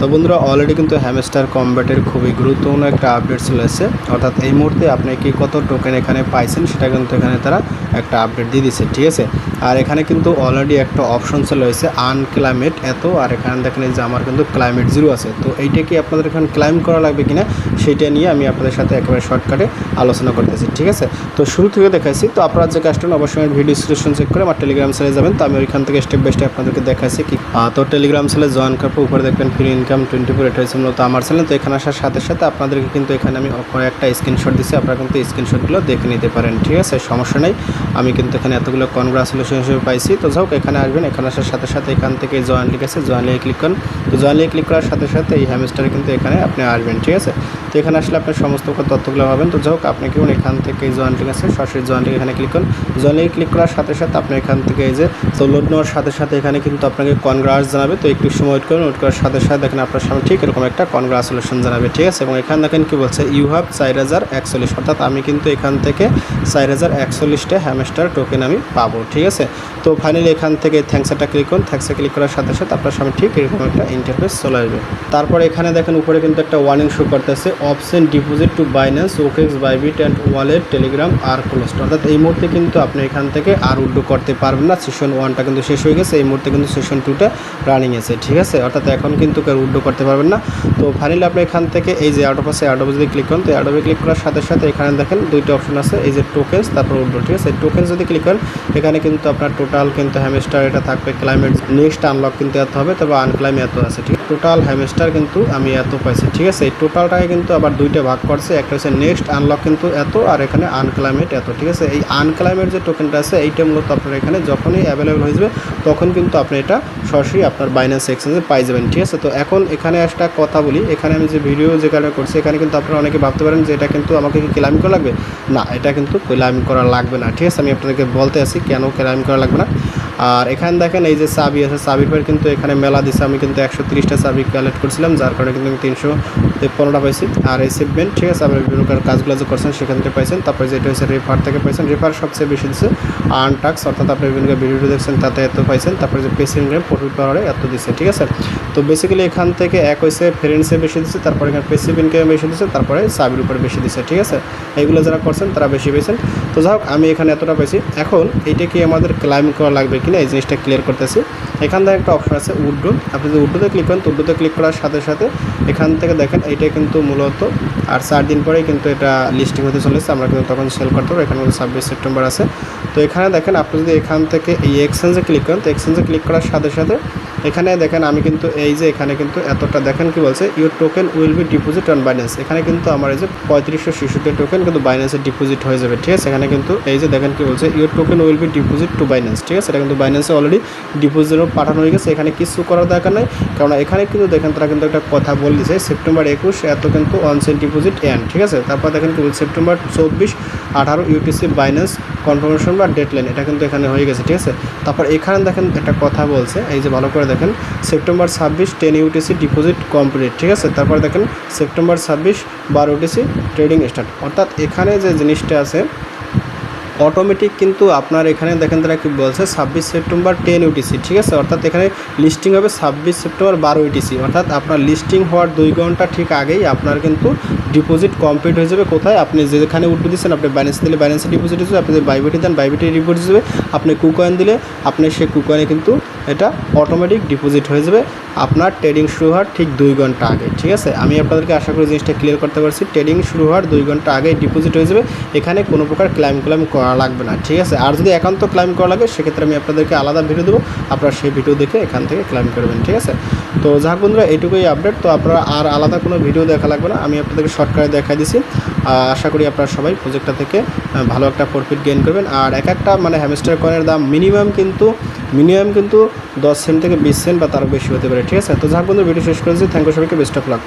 তো বন্ধুরা অলরেডি কিন্তু হ্যামস্টার কম্ব্যাটের খুবই গুরুত্বপূর্ণ একটা আপডেট চলে এসেছে। অর্থাৎ এই মুহূর্তে আপনি কি কত টোকেন এখানে পাইছেন, সেটা কিন্তু এখানে তারা একটা আপডেট দিয়ে দিচ্ছে ঠিক আছে? আর এখানে কিন্তু অলরেডি একটা অপশন চলে এসেছে আনক্লাইমেট এত, আর এখানে দেখেন যে আমার কিন্তু ক্লাইমেট জিরো আছে। তো এইটা কি আপনাদের এখানে ক্লাইম করা লাগবে কিনা, সেটা নিয়ে আমি আপনাদের সাথে একেবারে শর্টকাটে আলোচনা করতেছি, ঠিক আছে? তো শুরু থেকে দেখাইছি, তো আপনারা যে কাজটা অবশ্যই ভিডিও ডিসক্রিপশন চেক করে আমার টেলিগ্রাম সেলে যাবেন। তো আমি ওইখান থেকে স্টেপ বাই স্টেপ আপনাদেরকে দেখাইছি কি তো টেলিগ্রাম সেলে জয়েন করার পর উপরে দেখবেন ফ্রি ইনকাম টোয়েন্টি ফোর এটা হচ্ছে মূলত আমার চ্যানেল, তো এখানে আসার সাথে সাথে আপনাদেরকে কিন্তু এখানে আমি একটা স্ক্রিনশট দিচ্ছি আপনারা কিন্তু স্ক্রিনশটগুলো দেখে নিতে পারেন, ঠিক আছে? সমস্যা নেই। আমি কিন্তু এখানে এতগুলো কনগ্রাচুলেশন হিসেবে পাইছি। তো যাই এখানে আসবেন। এখানে আসার সাথে সাথে এখান থেকে জয়েন লিখ আছে জয়েন লিখে ক্লিক করুন। তো জয়েন লিখে ক্লিক করার সাথে সাথে এই হ্যামস্টারে কিন্তু এখানে আপনি আসবেন, ঠিক আছে? তো এখানে আসলে আপনার সমস্ত তথ্যগুলো পাবেন। তো যাই হোক, আপনি কি করুন এখান থেকে জয়েন লিখ আছে, সরাসরি জয়েন লিখে এখানে ক্লিক করুন। জয়েন লিখে ক্লিক করার সাথে সাথে আপনি এখান থেকে এই যে, তো লোড নেওয়ার সাথে সাথে এখানে কিন্তু আপনাকে কনগ্রাস জানাবে। তো একটু সময় ওয়েট করুন। ওয়েট করার সাথে সাথে দেখেন আপনার সামনে ঠিক এরকম একটা কনগ্রাচুলেশন জানাবে, ঠিক আছে? এবং এখানে দেখেন কি বলছে ইউ হ্যাভ চার হাজার একচল্লিশ অর্থাৎ আমি কিন্তু এখান থেকে চার হাজার একচল্লিশটা হ্যামস্টার টোকেন আমি পাবো, ঠিক আছে? তো ফাইনালি এখান থেকে থ্যাংকসটা ক্লিক করুন। থ্যাংকসে ক্লিক করার সাথে সাথে আপনার সামনে ঠিক এরকম একটা ইন্টারফেস চলে আসবে। তারপর এখানে দেখেন উপরে কিন্তু একটা ওয়ার্নিং শো করতেছে option deposit to Binance OKX Bybit and wallet Telegram R closed অর্থাৎ এই মুহূর্তে কিন্তু আপনি এখান থেকে আর উড্ডো করতে পারবেন না। সেশন ওয়ানটা কিন্তু শেষ হয়ে গেছে, এই মুহূর্তে কিন্তু সেশন টুটা রানিং আছে, ঠিক আছে? অর্থাৎ এখন কিন্তু কেউ উড্ডো করতে পারবেন না। তো ফাইনালি আপনি এখান থেকে এই যে অফ আছে অফ যদি ক্লিক করেন, তো অফে ক্লিক করার সাথে সাথে এখানে দেখেন দুইটা অপশন আছে, এই যে টোকেন্স তারপর উড্ডো, ঠিক আছে? টোকেন্স যদি ক্লিক করেন, এখানে কিন্তু আপনার টোটাল কিন্তু হ্যামস্টার এটা থাকবে ক্লাইমেট নেক্সট আনলক কিন্তু এত হবে তবে আনক্লাইম এত আছে, ঠিক? টোটাল হ্যামস্টার কিন্তু আমি এত পাইছি, ঠিক আছে? এই টোটালটাকে কিন্তু আবার দুইটা ভাগ করছে, একটা হচ্ছে নেক্সট আনলক কিন্তু এত, আর এখানে আনক্লাইমেট এত, ঠিক আছে? এই আনক্লাইমেট যে টোকেনটা আছে, এইটা মূলত আপনার এখানে যখনই অ্যাভেলেবেল হয়ে যাবে, তখন কিন্তু আপনি এটা সরাসরি আপনার বাইন্যান্স এক্সচেঞ্জে পাই যাবেন, ঠিক আছে? তো এখন এখানে একটা কথা বলি, এখানে আমি যে ভিডিও যে কারণে করছি, এখানে কিন্তু আপনারা অনেকে ভাবতে পারেন যে এটা কিন্তু আমাকে কি ক্লাইম করা লাগবে? না, এটা কিন্তু ক্লাইম করা লাগবে না, ঠিক আছে? আমি আপনাদেরকে বলতে আসি কেন ক্লাইম করা লাগবে না। আর এখানে দেখেন এই যে চাবি আছে, চাবির পর কিন্তু এখানে মেলা দিছে। আমি কিন্তু একশো তিরিশটা চাবি কালেক্ট করছিলাম, যার কারণে কিন্তু আমি তিনশো পনেরোটা পাইছি। আর এই সেভমেন্ট ঠিক আছে? আপনি বিভিন্ন কাজগুলো যে করছেন, সেখান থেকে পাইছেন। তারপরে যেটা হচ্ছে রেফার থেকে পাইছেন। রেফার সবচেয়ে বেশি দিচ্ছে আর্ন টাক্স অর্থাৎ আপনি বিভিন্ন ভিডিও দেখছেন, তাতে এত পাইছেন। তারপরে যে পেসিং গ্রেম প্রফিট পাওয়ারে এত দিচ্ছে ঠিক আছে? তো বেসিক্যালি এখান থেকে এক হয়েছে ফ্রেন্ডসে বেশি দিচ্ছে তারপরে এখানে পেসিভ ইনকামে বেশি দিচ্ছে তারপরে চাবির উপরে বেশি দিচ্ছে ঠিক আছে? এইগুলো যারা করছেন, তারা বেশি পেয়েছেন তো যাই হোক, আমি এখানে এতটা পেয়েছি এখন এইটা কি আমাদের ক্লাইম করা লাগবে কিনা এই জিনিসটা ক্লিয়ার করতেছি। এখান থেকে একটা অপশন আছে উড্ডো আপনি যদি উড্ডোতে ক্লিক করেন, তো উড্ডোতে ক্লিক করার সাথে সাথে এখান থেকে দেখেন এইটা কিন্তু মূলত আর চার দিন পরেই কিন্তু এটা লিস্টিং হতে চলেছে। আমরা কিন্তু তখন সেল করতে পারব। এখানে কিন্তু ছাব্বিশ সেপ্টেম্বর আছে। তো এখানে দেখেন, আপনি যদি এখান থেকে এই এক্সচেঞ্জে ক্লিক করেন, তো এক্সচেঞ্জে ক্লিক করার সাথে সাথে এখানে দেখেন আমি কিন্তু এই যে এখানে কিন্তু এতটা দেখেন কি বলছে your token will be deposit on Binance এখানে কিন্তু আমার এই যে পঁয়ত্রিশশো শিশুটি টোকেন কিন্তু বাইন্যান্সে ডিপোজিট হয়ে যাবে, ঠিক আছে? এখানে কিন্তু এই যে দেখেন কি বলছে your token will be deposit to Binance ঠিক আছে? এটা কিন্তু বাইন্যান্সে অলরেডি ডিপোজিটও পাঠানো হয়ে গেছে, এখানে কিছু করার দরকার নেই। কারণ এখানে কিন্তু দেখেন তারা কিন্তু একটা কথা বলে দিয়েছে সেপ্টেম্বর একুশ এত কিন্তু অনসেন ডিপোজিট এন ঠিক আছে? তারপর দেখেন কি বলছে সেপ্টেম্বর চব্বিশ আঠারো ইউটিসি বাইন্যান্স কনফার্মেশন বা ডেটলাইন এটা কিন্তু এখানে হয়ে গেছে, ঠিক আছে? তারপর এখানে দেখেন একটা কথা বলছে, এই যে ভালো করে দেখেন, সেপ্টেম্বর ছাব্বিশ টেন ইউটিসি ডিপোজিট কমপ্লিট ঠিক আছে? তারপর দেখেন, সেপ্টেম্বর ছাব্বিশ বারো ইউটিসি ট্রেডিং স্টার্ট অর্থাৎ এখানে যে জিনিসটা আছে অটোমেটিক কিন্তু আপনার এখানে দেখেন তারা কি বলছে, ছাব্বিশ সেপ্টেম্বর টেন ইউটিসি ঠিক আছে? অর্থাৎ এখানে লিস্টিং হবে ছাব্বিশ সেপ্টেম্বর বারো ইউটিসি অর্থাৎ আপনার লিস্টিং হওয়ার দুই ঘণ্টা ঠিক আগেই আপনার কিন্তু ডিপোজিট কমপ্লিট হয়ে যাবে। কোথায়? আপনি যেখানে উঠে দিচ্ছেন, আপনি ব্যালেন্স দিলে ব্যালেন্সে ডিপোজিট হয়ে যাবে, আপনি যদি বাইবিটি দেন বাইবিটি ডিপোজিট যাবে। আপনি কুকয়েন দিলে, আপনি সেই কুকয়েনে কিন্তু এটা অটোমেটিক ডিপোজিট হয়ে যাবে। আপনার ট্রেডিং শুরু হওয়ার ঠিক দুই ঘণ্টা আগে, ঠিক আছে? আমি আপনাদেরকে আশা করি জিনিসটা ক্লিয়ার করতে পারছি। ট্রেডিং শুরু হওয়ার দুই ঘণ্টা আগে ডিপোজিট হয়ে যাবে। এখানে কোনো প্রকার ক্লাইম ক্লাইম করা লাগবে না। ঠিক আছে? আর যদি একান্ত ক্লাইম করা লাগে, সেক্ষেত্রে আমি আপনাদেরকে আলাদা ভিডিও দেবো। আপনারা সেই ভিডিও দেখে এখান থেকে ক্লাইম করবেন, ঠিক আছে? তো যাক বন্ধুরা, এইটুকুই আপডেট তো আপনারা আর আলাদা কোনো ভিডিও দেখা লাগবে না। আমি আপনাদেরকে শর্টকাটে দেখা দিছি। আশা করি আপনারা সবাই প্রজেক্টটা থেকে ভালো একটা প্রফিট গেইন করবেন। আর এক একটা মানে হ্যামস্টার কয়েনের দাম মিনিমাম কিন্তু মিনিমাম কিন্তু দশ সেন্ট থেকে বিশ সেন্ট বা তারও বেশি হতে পারে, ঠিক আছে? তো যাক বন্ধু ভিডিও শেষ করেছি। থ্যাংক ইউ সবাইকে। Best of luck